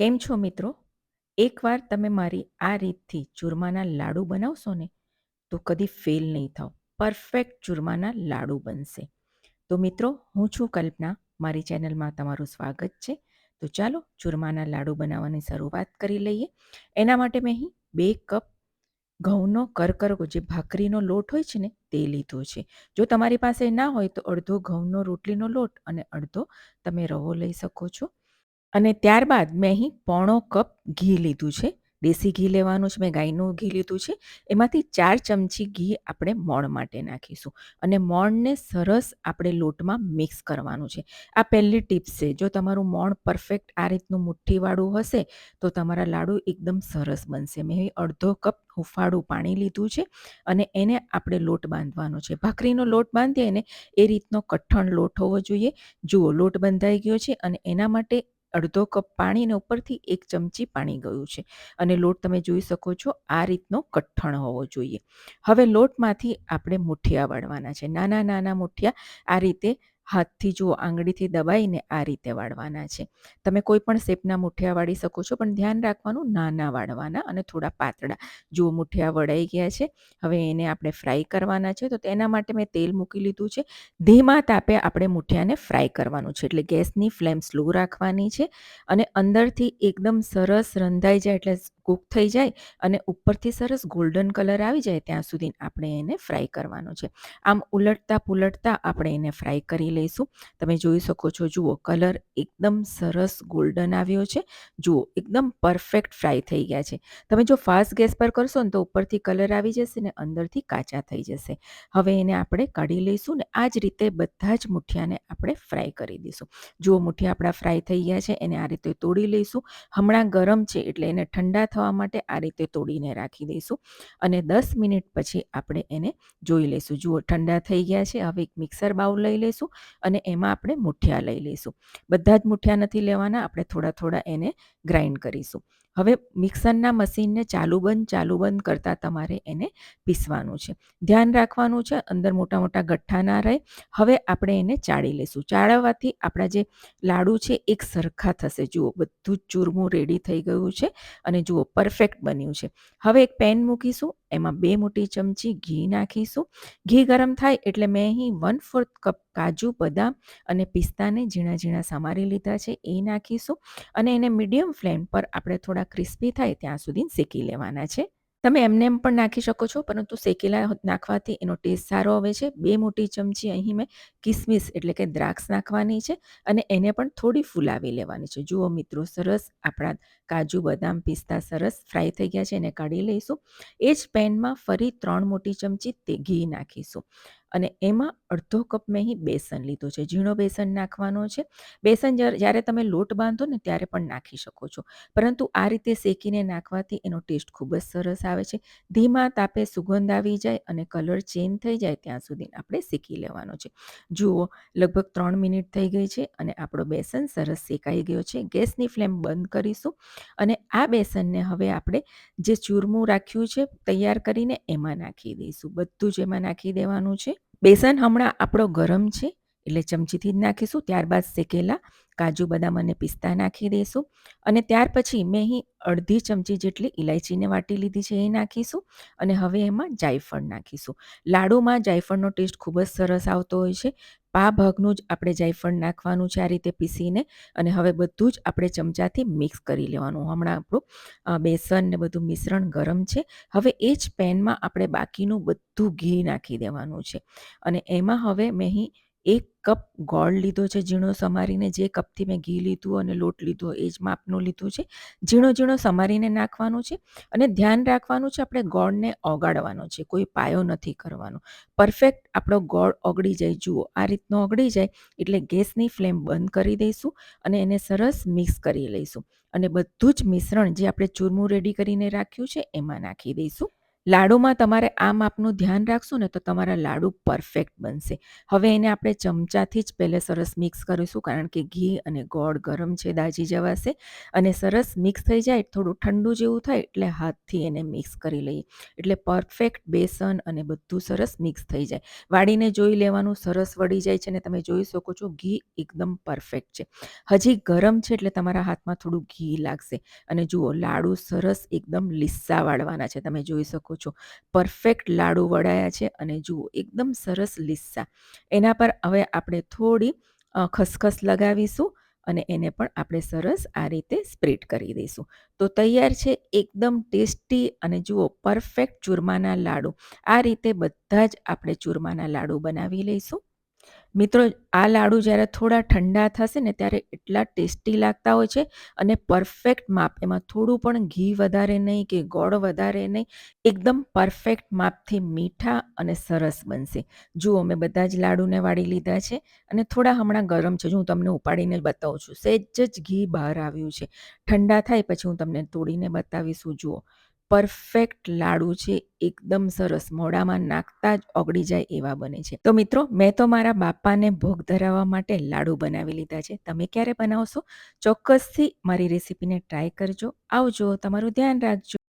કેમ છો મિત્રો? એકવાર તમે મારી આ રીતથી ચૂરમાના લાડુ બનાવશો ને, તો કદી ફેલ નહીં થાવ પરફેક્ટ ચૂરમાના લાડુ બનશે. તો મિત્રો, હું છું કલ્પના. મારી ચેનલમાં તમારું સ્વાગત છે. તો ચાલો ચૂરમાના લાડુ બનાવવાની શરૂઆત કરી લઈએ. એના માટે મેં અહીં બે કપ ઘઉંનો કરકરો જે ભાખરીનો લોટ હોય છે ને, તે લીધો છે. જો તમારી પાસે ના હોય તો અડધો ઘઉંનો રોટલીનો લોટ અને અડધો તમે રવો લઈ શકો છો. અને ત્યારબાદ મેં અહીં પોણો કપ ઘી લીધું છે. દેશી ઘી લેવાનું છે, મેં ગાયનું ઘી લીધું છે. એમાંથી ચાર ચમચી ઘી આપણે મોણ માટે નાખીશું અને મોણને સરસ આપણે લોટમાં મિક્સ કરવાનું છે. આ પહેલી ટિપ્સ છે, જો તમારું મોણ પરફેક્ટ આ રીતનું મુઠ્ઠીવાળું હશે, તો તમારા લાડુ એકદમ સરસ બનશે. મેં અડધો કપ હુંફાળું પાણી લીધું છે અને એને આપણે લોટ બાંધવાનો છે. ભાખરીનો લોટ બાંધીએ ને એ રીતનો કઠણ લોટ હોવો જોઈએ. જુઓ, લોટ બંધાઈ ગયો છે અને એના માટે અડધો કપ પાણી ઉપરથી એક ચમચી પાણી ગયું છે. અને લોટ તમે જોઈ શકો છો, આ રીતનો કઠણ હોવો જોઈએ. હવે લોટમાંથી આપણે મુઠિયા વાળવાના છે. નાના નાના મુઠિયા આ રીતે હાથથી જુઓ, આંગળીથી દબાઈને આ રીતે વાળવાના છે. તમે કોઈ પણ શેપના મુઠિયા વાળી શકો છો, પણ ધ્યાન રાખવાનું નાના વાળવાના અને થોડા પાતળા. જુઓ, મુઠિયા વળાઈ ગયા છે. હવે એને આપણે ફ્રાય કરવાના છે. તો તેના માટે મેં તેલ મૂકી લીધું છે. ધીમા તાપે આપણે મુઠિયાને ફ્રાય કરવાનું છે. એટલે ગેસની ફ્લેમ સ્લો રાખવાની છે અને અંદરથી એકદમ સરસ રંધાઈ જાય, એટલે કૂક થઈ જાય અને ઉપરથી સરસ ગોલ્ડન કલર આવી જાય ત્યાં સુધી આપણે એને ફ્રાય કરવાનો છે. આમ ઉલટતા પુલટતા આપણે એને ફ્રાય કરી લઈશું. તમે જોઈ શકો છો, જુઓ, કલર એકદમ સરસ ગોલ્ડન આવ્યો છે. જુઓ, એકદમ પરફેક્ટ ફ્રાય થઈ ગયા છે. તમે જો ફાસ્ટ ગેસ પર કરશો ને તો ઉપરથી કલર આવી જશે ને અંદરથી કાચા થઈ જશે. હવે એને આપણે કાઢી લઈશું ને આ જ રીતે બધા જ મુઠિયાને આપણે ફ્રાય કરી દઈશું. જુઓ, મુઠિયા આપણા ફ્રાય થઈ ગયા છે. એને આ રીતે તોડી લઈશું. હમણાં ગરમ છે એટલે એને ઠંડા થવા માટે આ રીતે તોડીને રાખી દઈશું. અને દસ મિનિટ પછી આપણે એને જોઈ લઈશું. જુઓ, ઠંડા થઈ ગયા છે. હવે એક મિક્સર બાઉલ લઈ લઈશું. અને એમાં આપણે મુઠિયા લઈ લઈશું. બધા જ મુઠિયા નથી લેવાના, આપણે થોડા થોડા એને ગ્રાઇન્ડ કરીશું. હવે મિક્સરના મશીનને ચાલુ બંધ ચાલુ બંધ કરતાં તમારે એને પીસવાનું છે. ધ્યાન રાખવાનું છે, અંદર મોટા મોટા ગઠ્ઠા ના રહે. હવે આપણે એને ચાળી લઈશું. ચાળવવાથી આપણા જે લાડુ છે, એક સરખા થશે. જુઓ, બધું જ ચૂરમું રેડી થઈ ગયું છે અને જુઓ પરફેક્ટ બન્યું છે. હવે એક પેન મૂકીશું. એમાં બે મોટી ચમચી ઘી નાખીશું. ઘી ગરમ થાય એટલે મેં અહીં વન ફોર્થ કપ કાજુ બદામ અને પિસ્તાને ઝીણા ઝીણા સમારી લીધા છે, એ નાખીશું. અને એને મીડિયમ ફ્લેમ પર આપણે થોડા ક્રિસ્પી થાય ત્યાં સુધી શેકી લેવાના છે. તમે એમને એમ પણ નાખી શકો છો, પરંતુ શેકેલા નાખવાથી એનો ટેસ્ટ સારો આવે છે. બે મોટી ચમચી અહીં મેં કિસમિસ એટલે કે દ્રાક્ષ નાખવાની છે અને એને પણ થોડી ફૂલાવી લેવાની છે. જુઓ મિત્રો, સરસ આપણા કાજુ, બદામ પિસ્તા સરસ ફ્રાય થઈ ગયા છે, એને કાઢી લઈશું. એ જ પેનમાં ફરી ત્રણ મોટી ચમચી તે ઘી નાખીશું. અને એમાં અડધો કપ મેં અહીં બેસન લીધો છે. ઝીણો બેસન નાખવાનો છે. બેસન જ્યારે તમે લોટ બાંધો ને ત્યારે પણ નાખી શકો છો. પરંતુ આ રીતે શેકીને નાખવાથી એનો ટેસ્ટ ખૂબ જ સરસ આવે છે. ધીમા તાપે સુગંધ આવી જાય અને કલર ચેન્જ થઈ જાય ત્યાં સુધી આપણે શેકી લેવાનો છે. જુઓ, લગભગ ત્રણ મિનિટ થઈ ગઈ છે અને આપણો બેસન સરસ શેકાઈ ગયો છે. ગેસની ફ્લેમ બંધ કરીશું અને આ બેસનને હવે આપણે જે ચૂરમું રાખ્યું છે, તૈયાર કરીને એમાં નાખી દઈશું. બધું જ એમાં નાખી દેવાનું છે. બેસન હમણાં આપણો ગરમ છે, એટલે ચમચીથી જ નાખીશું. ત્યારબાદ શેકેલા કાજુ બદામ અને પિસ્તા નાખી દઈશું અને ત્યાર પછી મેં અહીં અડધી ચમચી જેટલી ઇલાયચીને વાટી લીધી છે, એ નાખીશું. અને હવે એમાં જાયફળ નાખીશું. લાડુમાં જાયફળનો ટેસ્ટ ખૂબ જ સરસ આવતો હોય છે. પા ભાગનું જ આપણે જાયફળ નાખવાનું છે આ રીતે પીસીને અને હવે બધું જ આપણે ચમચાથી મિક્સ કરી લેવાનું. હમણાં આપણું બેસન ને બધું મિશ્રણ ગરમ છે. હવે એ જ પેનમાં આપણે બાકીનું બધું ઘી નાખી દેવાનું છે. અને એમાં હવે મેં અહીં એક કપ ગોળ લીધો છે, ઝીણો સમારીને જે કપથી મેં ઘી લીધું અને લોટ લીધો એ જ માપનું લીધું છે. ઝીણો ઝીણો સમારીને નાખવાનું છે અને ધ્યાન રાખવાનું છે આપણે ગોળને ઓગાળવાનો છે, કોઈ પાયો નથી કરવાનો. પરફેક્ટ આપણો ગોળ ઓગળી જાય, જુઓ આ રીતનો ઓગળી જાય એટલે ગેસની ફ્લેમ બંધ કરી દઈશું અને એને સરસ મિક્સ કરી લઈશું. અને બધું જ મિશ્રણ જે આપણે ચૂરમું રેડી કરીને રાખ્યું છે એમાં નાખી દઈશું. લાડુમાં તમારે આ માપનું ધ્યાન રાખશો ને, તો તમારા લાડુ પરફેક્ટ બનશે. હવે એને આપણે ચમચાથી જ પહેલે સરસ મિક્સ કરીશું, કારણ કે ઘી અને ગોળ ગરમ છે, દાજી જવાશે અને સરસ મિક્સ થઈ જાય, થોડું ઠંડુ જેવું થાય, એટલે હાથથી એને મિક્સ કરી લઈએ. એટલે પરફેક્ટ બેસન અને બધું સરસ મિક્સ થઈ જાય. વાળીને જોઈ લેવાનું, સરસ વળી જાય છે અને તમે જોઈ શકો છો, ઘી એકદમ પરફેક્ટ છે. હજી ગરમ છે, એટલે તમારા હાથમાં થોડું ઘી લાગશે. અને જુઓ, લાડુ સરસ એકદમ લીસ્સા વાળવાના છે, તમે જોઈ શકો છો. પરફેક્ટ લાડુ વળાયા છે અને જુઓ, એકદમ સરસ લીસ્સા એના પર હવે આપણે થોડી ખસખસ લગાવીશું અને એને પણ આપણે સરસ આ રીતે સ્પ્રેડ કરી દઈશું. તો તૈયાર છે એકદમ ટેસ્ટી અને જુઓ, પરફેક્ટ ચૂરમાના લાડુ. આ રીતે બધા જ આપણે ચૂરમાના લાડુ બનાવી લઈશું. મિત્રો, આ લાડુ જ્યારે થોડા ઠંડા થશે ને ત્યારે એટલા ટેસ્ટી લાગતા હોય છે અને પરફેક્ટ માપ. એમાં થોડું પણ ઘી વધારે નહીં કે ગોળ વધારે નહીં. એકદમ પરફેક્ટ માપથી મીઠા અને સરસ બનશે. જુઓ, મેં બધા જ લાડુને વાળી લીધા છે અને થોડા હમણાં ગરમ છે. જો હું તમને ઉપાડીને બતાવું છું. સહેજ જ ઘી બહાર આવ્યું છે. ઠંડા થાય પછી હું તમને તોડીને બતાવીશું. જુઓ પરફેક્ટ લાડુ છે, એકદમ સરસ. મોડામાં નાખતા જ ઓગળી જાય એવા બને છે. તો મિત્રો, મેં તો મારા બાપાને ભોગ ધરાવવા માટે લાડુ બનાવી લીધા છે. તમે ક્યારે બનાવશો? ચોક્કસથી મારી રેસીપીને ટ્રાય કરજો. આવજો, તમારું ધ્યાન રાખજો.